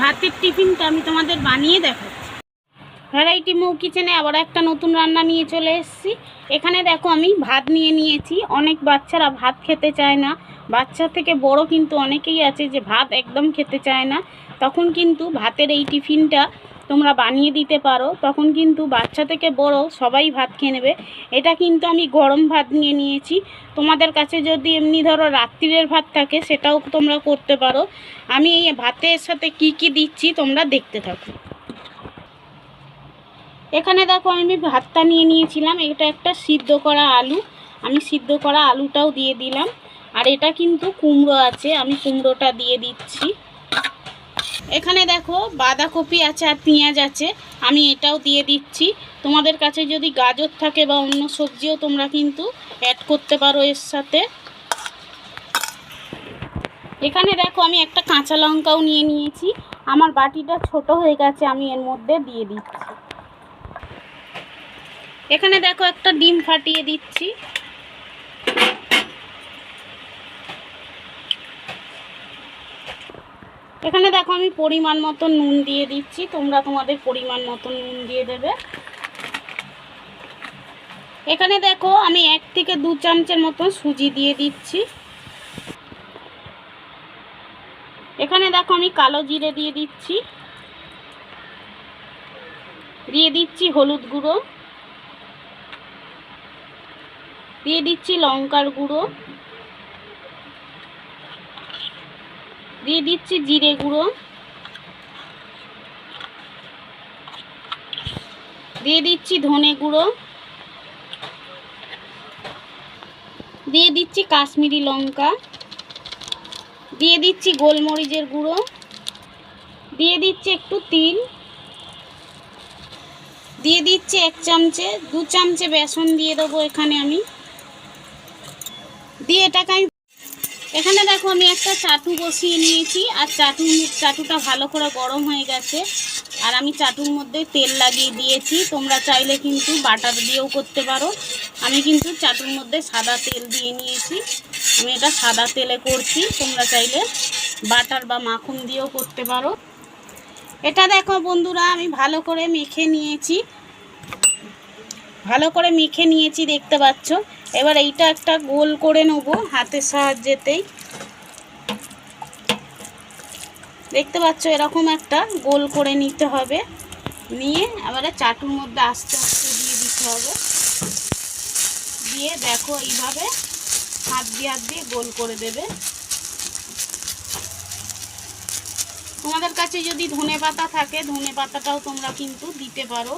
ভাতের টিফিনটা আমি তোমাদের বানিয়ে দেখাচ্ছি। ভ্যারাইটি মৌ কিচেনে আবার একটা নতুন রান্না নিয়ে চলে এসেছি। এখানে দেখো আমি ভাত নিয়ে নিয়েছি। অনেক বাচ্চারা ভাত খেতে চায় না। বাচ্চা থেকে বড় কিন্তু অনেকেই আছে যে ভাত একদম খেতে চায় না, তখন কিন্তু ভাতের এই টিফিনটা তোমরা বানিয়ে দিতে পারো, তখন কিন্তু বাচ্চা থেকে বড় সবাই ভাত খেয়ে নেবে। এটা কিন্তু আমি গরম ভাত নিয়ে নিয়েছি। তোমাদের কাছে যদি এমনি ধরো রাত্রিরের ভাত থাকে, সেটাও তোমরা করতে পারো। আমি এই ভাতের সাথে কি কি দিচ্ছি তোমরা দেখতে থাকো। এখানে দেখো আমি ভাতটা নিয়ে নিয়েছিলাম। এটা একটা সিদ্ধ করা আলু। আমি সিদ্ধ করা আলুটাও দিয়ে দিলাম। আর এটা কিন্তু কুমড়ো আছে, আমি কুমড়োটা দিয়ে দিচ্ছি। এখানে দেখো বাঁধাকপি আছে আর পেঁয়াজ আছে, আমি এটাও দিয়ে দিচ্ছি। তোমাদের কাছে যদি গাজর থাকে বা অন্য সবজিও তোমরা কিন্তু অ্যাড করতে পারো এর সাথে। এখানে দেখো আমি একটা কাঁচা লঙ্কাও নিয়ে নিয়েছি, আমার বাটিটা ছোট হয়ে গেছে, আমি এর মধ্যে দিয়ে দিচ্ছি। এখানে দেখো একটা ডিম ফাটিয়ে দিচ্ছি। এখানে দেখো আমি পরিমাণ মতো নুন দিয়ে দিচ্ছি। তোমরা তোমাদের পরিমাণ মতো নুন দিয়ে দেবে। এখানে দেখো আমি এক থেকে দু চামচের মতো সুজি দিয়ে দিচ্ছি। এখানে দেখো আমি কালো জিরে দিয়ে দিচ্ছি। দিয়ে দিচ্ছি হলুদ গুঁড়ো। দিয়ে দিচ্ছি লঙ্কার গুঁড়ো। দিয়ে দিচ্ছি জিরে গুঁড়ো। দিয়ে দিচ্ছি ধনে গুঁড়ো। দিয়ে দিচ্ছি কাশ্মীরি লঙ্কা। দিয়ে দিচ্ছি গোলমরিচের গুঁড়ো। দিয়ে দিচ্ছি একটু তিল। দিয়ে দিচ্ছি এক চামচে, দু চামচে বেসন দিয়ে দেবো এখানে আমি। দিয়ে এটাকে আমি এখানে দেখো আমি একটা চাটু বসিয়ে নিয়েছি, আর চাটু, চাটুটা ভালো করে গরম হয়ে গেছে। আর আমি চাটুর মধ্যে তেল লাগিয়ে দিয়েছি, তোমরা চাইলে কিন্তু বাটার দিয়েও করতে পারো। আমি কিন্তু চাটুর মধ্যে সাদা তেল দিয়ে নিয়েছি। আমি এটা সাদা তেলে করছি, তোমরা চাইলে বাটার বা মাখন দিয়েও করতে পারো। এটা দেখো বন্ধুরা, আমি ভালো করে মেখে নিয়েছি। ভালো করে মেখে নিয়েছি, দেখতে পাচ্ছ। এবার এইটা একটা গোল করে নেব হাতের সাহায্যেতেই। দেখতে পাচ্ছ, এরকম একটা গোল করে নিতে হবে। নিয়ে এবারে চাটুর মধ্যে আস্তে আস্তে দিয়ে দিতে হবে। দিয়ে দেখো এইভাবে হাত দিয়ে হাত দিয়ে গোল করে দেবে। তোমাদের কাছে যদি ধনে পাতা থাকে ধনে পাতাটাও তোমরা কিন্তু দিতে পারো।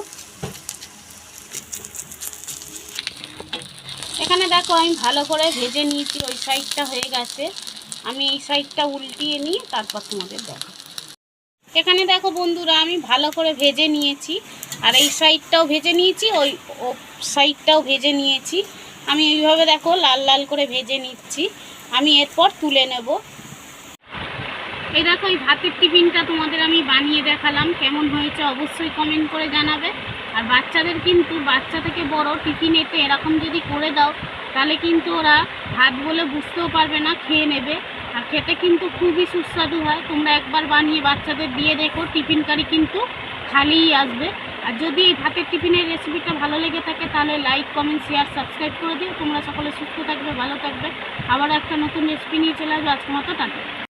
এখানে দেখো আমি ভালো করে ভেজে নিয়েছি, ওই সাইডটা হয়ে গেছে। আমি এই সাইডটা উল্টিয়ে নিয়ে তারপর তোমাদের দেখো এখানে দেখো বন্ধুরা, আমি ভালো করে ভেজে নিয়েছি। আর এই সাইডটাও ভেজে নিয়েছি, ওই ও সাইডটাও ভেজে নিয়েছি। আমি এইভাবে দেখো লাল লাল করে ভেজে নিচ্ছি। আমি এরপর তুলে নেব। এই দেখো এই ভাতের টিফিনটা তোমাদের আমি বানিয়ে দেখালাম। কেমন হয়েছে অবশ্যই কমেন্ট করে জানাবে। আর বাচ্চাদের কিন্তু, বাচ্চা থেকে বড় টিফিনেতে এরকম যদি করে দাও, তাহলে কিন্তু ওরা ভাত বলে বুঝতেও পারবে না, খেয়ে নেবে। আর খেতে কিন্তু খুবই সুস্বাদু হয়। তোমরা একবার বানিয়ে বাচ্চাদের দিয়ে দেখো, টিফিন কারি কিন্তু খালিই আসবে। আর যদি এই ভাতের টিফিনের রেসিপিটা ভালো লেগে থাকে, তাহলে লাইক, কমেন্ট, শেয়ার, সাবস্ক্রাইব করে দিও। তোমরা সকলে সুস্থ থাকবে, ভালো থাকবে। আবার একটা নতুন রেসিপি নিয়ে চলে আসবে আজকের মতো, টাটা।